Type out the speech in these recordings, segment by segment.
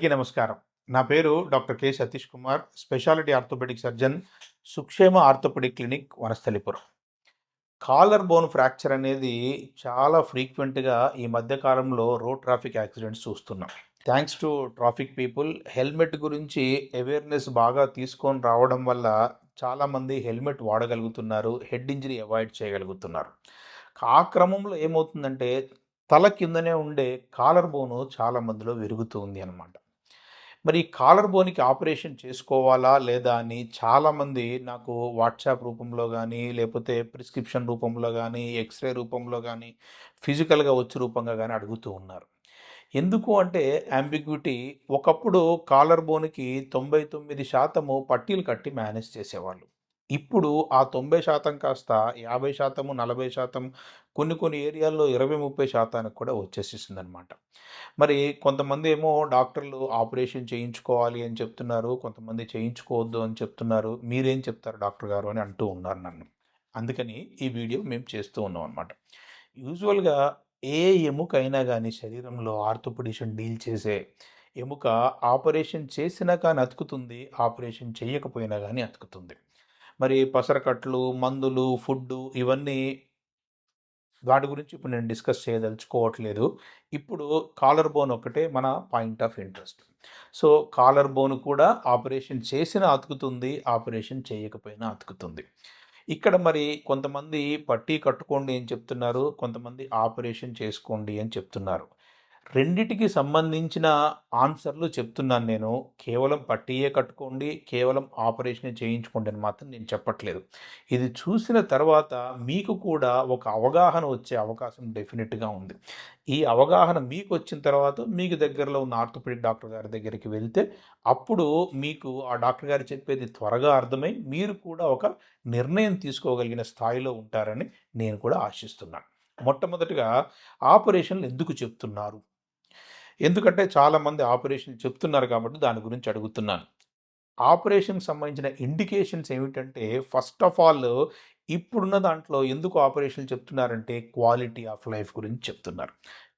అందరికీ నమస్కారం. నా పేరు doctor K Satish Kumar speciality orthopaedic surgeon Sukshema orthopaedic clinic Vanasthalipuram. Collar bone fracture అనేది చాలా ఫ్రీక్వెంట్గా ఈ మధ్య కాలంలో రోడ్ ట్రాఫిక్ యాక్సిడెంట్స్ చూస్తున్నాం. Thanks to traffic people. Helmet గురించి అవేర్నెస్ బాగా తీసుకొని రావడం వల్ల చాలామంది హెల్మెట్ వాడగలుగుతున్నారు హెడ్ ఇంజరీ అవాయిడ్ చేయగలుగుతున్నారు. ఆ క్రమంలో ఏమవుతుందంటే తల కిందనే ఉండే కాలర్ బోను చాలా మందిలో విరుగుతూ ఉంది అనమాట మరి ఈ కాలర్ బోన్కి ఆపరేషన్ చేసుకోవాలా లేదా అని చాలామంది నాకు వాట్సాప్ రూపంలో కానీ లేకపోతే ప్రిస్క్రిప్షన్ రూపంలో కానీ ఎక్స్రే రూపంలో కానీ ఫిజికల్గా వచ్చే రూపంగా కానీ అడుగుతూ ఉన్నారు. ఎందుకు అంటే అంబిగ్యూటీ ఒకప్పుడు కాలర్ బోన్కి తొంభై తొమ్మిది శాతము పట్టీలు కట్టి మేనేజ్ చేసేవాళ్ళు. ఇప్పుడు ఆ తొంభై శాతం కాస్త యాభై శాతము నలభై శాతం కొన్ని కొన్ని ఏరియాల్లో ఇరవై ముప్పై శాతానికి కూడా వచ్చేసేసింది అనమాట మరి కొంతమంది ఏమో డాక్టర్లు ఆపరేషన్ చేయించుకోవాలి అని చెప్తున్నారు కొంతమంది చేయించుకోవద్దు అని చెప్తున్నారు. మీరేం చెప్తారు డాక్టర్ గారు అని అంటూ ఉన్నారు నన్ను. అందుకని ఈ వీడియో మేము చేస్తూ ఉన్నాం అనమాట యూజువల్గా ఏ ఎముకైనా కానీ శరీరంలో ఆర్థోపెడిషన్ డీల్ చేసే ఎముక ఆపరేషన్ చేసినా కానీ అతుకుతుంది ఆపరేషన్ చేయకపోయినా కానీ అతుకుతుంది. మరి పసరకట్లు మందులు ఫుడ్ ఇవన్నీ వాటి గురించి ఇప్పుడు నేను డిస్కస్ చేయదలుచుకోవట్లేదు. ఇప్పుడు కాలర్ బోన్ ఒకటే మన point of interest. So collar bone కూడా ఆపరేషన్ చేసినా అతుకుతుంది ఆపరేషన్ చేయకపోయినా అతుకుతుంది. ఇక్కడ మరి కొంతమంది పట్టీ కట్టుకోండి అని చెప్తున్నారు కొంతమంది ఆపరేషన్ చేసుకోండి అని చెప్తున్నారు. రెండిటికి సంబంధించిన ఆన్సర్లు చెప్తున్నాను నేను. కేవలం పట్టీయే కట్టుకోండి కేవలం ఆపరేషన్ చేయించుకోండి అని మాత్రం నేను చెప్పట్లేదు. ఇది చూసిన తర్వాత మీకు కూడా ఒక అవగాహన వచ్చే అవకాశం డెఫినెట్గా ఉంది. ఈ అవగాహన మీకు వచ్చిన తర్వాత మీకు దగ్గరలో ఉన్న ఆర్థోపెడిక్ డాక్టర్ గారి దగ్గరికి వెళ్తే అప్పుడు మీకు ఆ డాక్టర్ గారు చెప్పేది త్వరగా అర్థమై మీరు కూడా ఒక నిర్ణయం తీసుకోగలిగిన స్థాయిలో ఉంటారని నేను కూడా ఆశిస్తున్నాను. మొట్టమొదటిగా ఆపరేషన్లు ఎందుకు చెప్తున్నారు? ఎందుకంటే చాలామంది ఆపరేషన్ చెప్తున్నారు కాబట్టి దాని గురించి అడుగుతున్నాను. ఆపరేషన్కి సంబంధించిన ఇండికేషన్స్ ఏమిటంటే ఫస్ట్ ఆఫ్ ఆల్ ఇప్పుడున్న దాంట్లో ఎందుకు ఆపరేషన్ చెప్తున్నారంటే క్వాలిటీ ఆఫ్ లైఫ్ గురించి చెప్తున్నారు.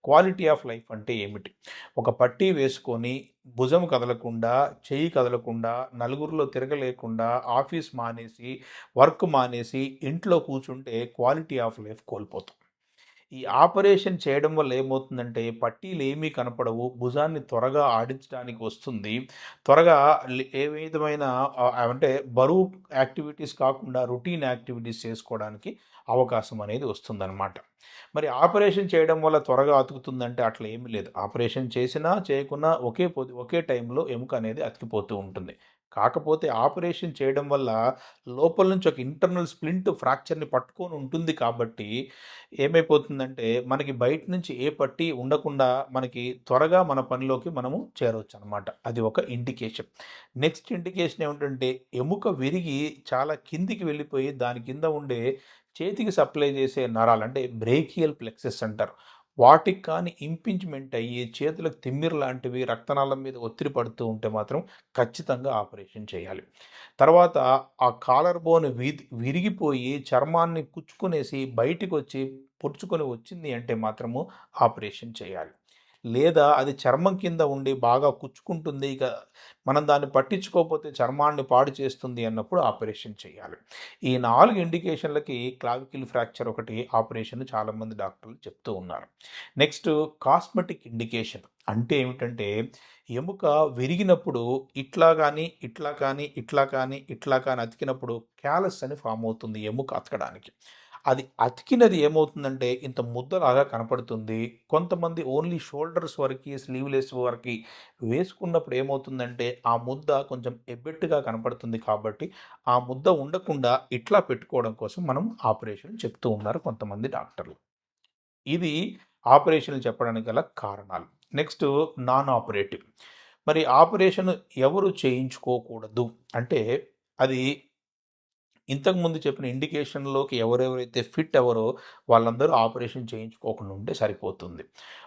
క్వాలిటీ ఆఫ్ లైఫ్ అంటే ఏమిటి? ఒక పట్టీ వేసుకొని భుజం కదలకుండా చెయ్యి కదలకుండా నలుగురిలో తిరగలేకుండా ఆఫీస్ మానేసి వర్క్ మానేసి ఇంట్లో కూర్చుంటే క్వాలిటీ ఆఫ్ లైఫ్ కోల్పోతాం. ఈ ఆపరేషన్ చేయడం వల్ల ఏమవుతుందంటే పట్టీలు ఏమీ కనపడవు. భుజాన్ని త్వరగా ఆడించడానికి వస్తుంది. త్వరగా ఏ విధమైన అంటే బరువు యాక్టివిటీస్ కాకుండా రొటీన్ యాక్టివిటీస్ చేసుకోవడానికి అవకాశం అనేది వస్తుందన్నమాట. మరి ఆపరేషన్ చేయడం వల్ల త్వరగా అతుకుతుందంటే అట్లా ఏమీ లేదు. ఆపరేషన్ చేసినా చేయకున్నా ఒకే పొద్దు ఒకే టైంలో ఎముక అనేది అతికిపోతూ ఉంటుంది. కాకపోతే ఆపరేషన్ చేయడం వల్ల లోపల నుంచి ఒక ఇంటర్నల్ స్ప్లింట్ ఫ్రాక్చర్ని పట్టుకొని ఉంటుంది కాబట్టి ఏమైపోతుందంటే మనకి బయట నుంచి ఏ పట్టి ఉండకుండా మనకి త్వరగా మన పనిలోకి మనము చేరవచ్చు అనమాట అది ఒక ఇండికేషన్. నెక్స్ట్ ఇండికేషన్ ఏమిటంటే ఎముక విరిగి చాలా కిందికి వెళ్ళిపోయి దాని కింద ఉండే చేతికి సప్లై చేసే నరాలు అంటే బ్రేకియల్ ప్లెక్సెస్ అంటారు. వాటికి కానీ ఇంపించ్మెంట్ అయ్యి చేతులకు తిమ్మిర్ లాంటివి రక్తనాళం మీద ఒత్తిడి పడుతూ ఉంటే మాత్రం ఖచ్చితంగా ఆపరేషన్ చేయాలి. తర్వాత ఆ కాలర్ బోన్ వి విరిగిపోయి చర్మాన్ని కుచ్చుకునేసి బయటికి వచ్చి పొడుచుకొని వచ్చింది అంటే మాత్రము ఆపరేషన్ చేయాలి. లేదా అది చర్మం కింద ఉండి బాగా కుచ్చుకుంటుంది ఇక మనం దాన్ని పట్టించుకోకపోతే చర్మాన్ని పాడు చేస్తుంది అన్నప్పుడు ఆపరేషన్ చేయాలి. ఈ నాలుగు ఇండికేషన్లకి క్లావికిల్ ఫ్రాక్చర్ ఒకటి ఆపరేషన్ చాలామంది డాక్టర్లు చెప్తూ ఉన్నారు. నెక్స్ట్ కాస్మెటిక్ ఇండికేషన్ అంటే ఏమిటంటే ఎముక విరిగినప్పుడు ఇట్లా కానీ ఇట్లా కానీ ఇట్లా కానీ ఇట్లా కానీ అతికినప్పుడు క్యాలస్ అని ఫామ్ అవుతుంది ఎముక అతకడానికి. అది అతికినది ఏమవుతుందంటే ఇంత ముద్దలాగా కనపడుతుంది. కొంతమంది ఓన్లీ షోల్డర్స్ వరకు స్లీవ్లెస్ వరకు వేసుకున్నప్పుడు ఏమవుతుందంటే ఆ ముద్ద కొంచెం ఎబ్బెట్టుగా కనపడుతుంది కాబట్టి ఆ ముద్ద ఉండకుండా ఇట్లా పెట్టుకోవడం కోసం మనం ఆపరేషన్ చెప్తూ ఉన్నారు కొంతమంది డాక్టర్లు. ఇది ఆపరేషన్లు చెప్పడానికి గల కారణాలు. నెక్స్ట్ నాన్ ఆపరేటివ్ మరి ఆపరేషన్ ఎవరు చేయించుకోకూడదు? అంటే అది ఇంతకుముందు చెప్పిన ఇండికేషన్‌లోకి ఎవరెవరైతే ఫిట్ ఎవరో వాళ్ళందరూ ఆపరేషన్ చేయించుకోకుండా ఉంటే సరిపోతుంది.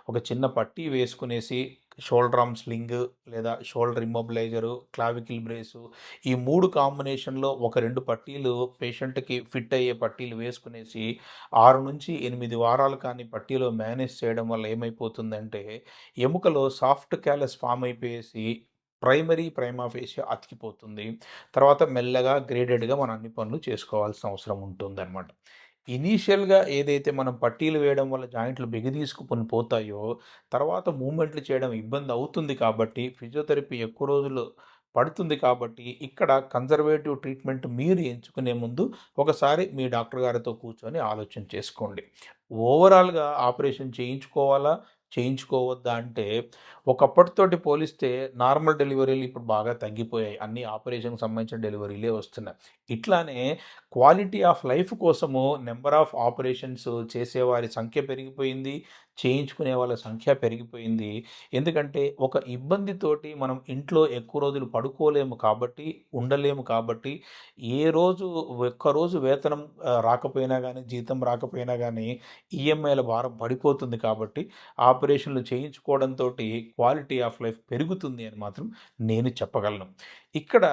ఒక చిన్న పట్టీ వేసుకునేసి షోల్డర్ ఆర్మ్ స్లింగ్ లేదా షోల్డర్ ఇమ్మొబిలైజరు, క్లావికిల్ బ్రేసు ఈ మూడు కాంబినేషన్‌లో ఒక రెండు పట్టీలు పేషెంట్‌కి ఫిట్ అయ్యే పట్టీలు వేసుకునేసి 6-8 వారాలు కానీ పట్టీలో మేనేజ్ చేయడం వల్ల ఏమైపోతుందంటే ఎముకలో సాఫ్ట్ క్యాలస్ ఫామ్ అయిపోయేసి ప్రైమరీ ప్రైమాఫేషియా అతికిపోతుంది. తర్వాత మెల్లగా గ్రేడెడ్‌గా మనం అన్ని పనులు చేసుకోవాల్సిన అవసరం ఉంటుందన్నమాట ఇనీషియల్‌గా ఏదైతే మనం పట్టీలు వేయడం వల్ల జాయింట్లు బిగదీసుకుని పోతాయో తర్వాత మూమెంట్లు చేయడం ఇబ్బంది అవుతుంది కాబట్టి ఫిజియోథెరపీ ఎక్కువ రోజులు పడుతుంది కాబట్టి ఇక్కడ కన్జర్వేటివ్ ట్రీట్మెంట్ మీరు ఎంచుకునే ముందు ఒకసారి మీ డాక్టర్ గారితో కూర్చొని ఆలోచన చేసుకోండి. ఓవరాల్‌గా ఆపరేషన్ చేయించుకోవాలా? చేయించుకోవద్దా? అంటే ఒకప్పటితోటి పోలిస్తే నార్మల్ డెలివరీలు ఇప్పుడు బాగా తగ్గిపోయాయి. అన్నీ ఆపరేషన్‌కి సంబంధించిన డెలివరీలే వస్తున్నాయి. ఇట్లానే క్వాలిటీ ఆఫ్ లైఫ్ కోసము నెంబర్ ఆఫ్ ఆపరేషన్స్ చేసేవారి సంఖ్య పెరిగిపోయింది. చేయించుకునే వాళ్ళ సంఖ్య పెరిగిపోయింది. ఎందుకంటే ఒక ఇబ్బందితోటి మనం ఇంట్లో ఎక్కువ రోజులు పడుకోలేము కాబట్టి, ఉండలేము కాబట్టి ఏ రోజు ఒక్కరోజు వేతనం రాకపోయినా కానీ జీతం రాకపోయినా కానీ ఈఎంఐల భారం పడిపోతుంది కాబట్టి ఆపరేషన్‌లు చేయించుకోవడంతో క్వాలిటీ ఆఫ్ లైఫ్ పెరుగుతుంది అని మాత్రం నేను చెప్పగలను. ఇక్కడ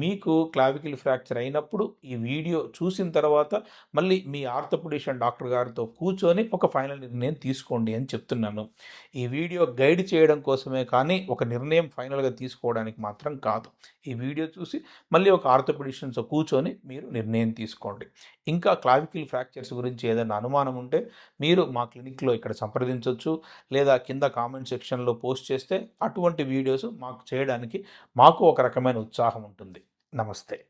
మీకు క్లావికిల్ ఫ్రాక్చర్ అయినప్పుడు ఈ వీడియో చూసిన తర్వాత మళ్ళీ మీ ఆర్థోపెడిషియన్ డాక్టర్ గారితో కూర్చొని ఒక ఫైనల్ నిర్ణయం తీసుకోండి అని చెప్తున్నాను. ఈ వీడియో గైడ్ చేయడం కోసమే కానీ ఒక నిర్ణయం ఫైనల్‌గా తీసుకోవడానికి మాత్రం కాదు. ఈ వీడియో చూసి మళ్ళీ ఒక ఆర్థోపెడిషియన్‌తో కూర్చొని మీరు నిర్ణయం తీసుకోండి. ఇంకా క్లావికిల్ ఫ్రాక్చర్స్ గురించి ఏదైనా అనుమానం ఉంటే మీరు మా క్లినిక్‌లో ఇక్కడ సంప్రదించవచ్చు లేదా కింద కామెంట్ సెక్షన్‌లో పోస్ట్ చేస్తే అటువంటి వీడియోస్ మాకు చేయడానికి మాకు ఒక రకమైన ఉత్సాహం ఉంటుంది. నమస్తే.